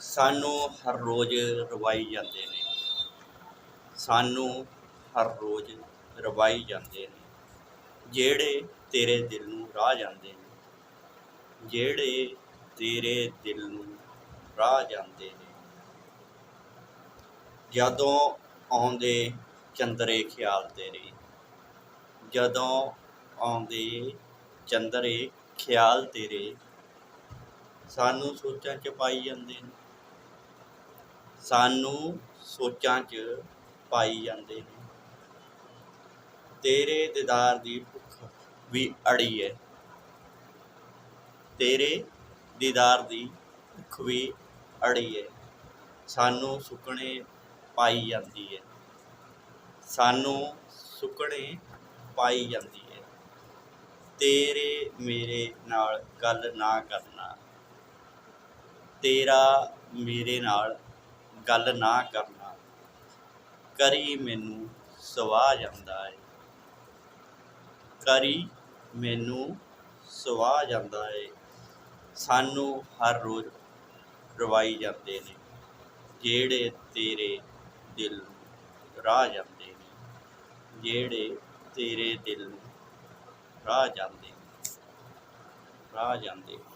ਸਾਨੂੰ ਹਰ ਰੋਜ਼ ਰਵਾਈ ਜਾਂਦੇ ਨੇ। ਸਾਨੂੰ ਹਰ ਰੋਜ਼ ਰਵਾਈ ਜਾਂਦੇ ਨੇ। ਜਿਹੜੇ ਤੇਰੇ ਦਿਲ ਨੂੰ ਰਾਹ ਜਾਂਦੇ ਨੇ, ਜਿਹੜੇ ਤੇਰੇ ਦਿਲ ਨੂੰ ਰਾਹ ਜਾਂਦੇ ਨੇ। ਜਦੋਂ ਆਉਂਦੇ ਚੰਦਰੇ ਖਿਆਲ ਤੇਰੇ, ਜਦੋਂ ਆਉਂਦੇ ਚੰਦਰੇ ਖਿਆਲ ਤੇਰੇ, ਸਾਨੂੰ ਸੋਚਾਂ ਚ ਪਾਈ ਜਾਂਦੇ ਨੇ। ਸਾਨੂੰ ਸੋਚਾਂ ਚ ਪਾਈ ਜਾਂਦੇ ਨੇ। ਤੇਰੇ ਦੀਦਾਰ ਦੀ ਭੁੱਖ ਵੀ ਅੜੀ ਹੈ ਤੇਰੇ ਦੀਦਾਰ ਦੀ ਭੁੱਖ ਵੀ ਅੜੀ ਹੈ ਸਾਨੂੰ ਸੁੱਕਣੇ ਪਾਈ ਜਾਂਦੀ ਹੈ ਸਾਨੂੰ ਸੁੱਕਣੇ ਪਾਈ ਜਾਂਦੀ ਹੈ ਤੇਰੇ ਮੇਰੇ ਨਾਲ ਗੱਲ ਨਾ ਕਰਨਾ। ਤੇਰਾ ਮੇਰੇ ਨਾਲ ਗੱਲ ਨਾ ਕਰਨਾ। ਕਰੀ ਮੈਨੂੰ ਸਵਾ ਜਾਂਦਾ ਹੈ ਕਰੀ ਮੈਨੂੰ ਸਵਾ ਜਾਂਦਾ ਹੈ ਸਾਨੂੰ ਹਰ ਰੋਜ਼ ਰਵਾਈ ਜਾਂਦੇ ਨੇ। ਜਿਹੜੇ ਤੇਰੇ ਦਿਲ ਨੂੰ ਰਾਹ ਜਾਂਦੇ ਨੇ। ਜਿਹੜੇ ਤੇਰੇ ਦਿਲ ਨੂੰ ਰਾਹ ਜਾਂਦੇ ਨੇ। ਰਾਹ ਜਾਂਦੇ ਨੇ।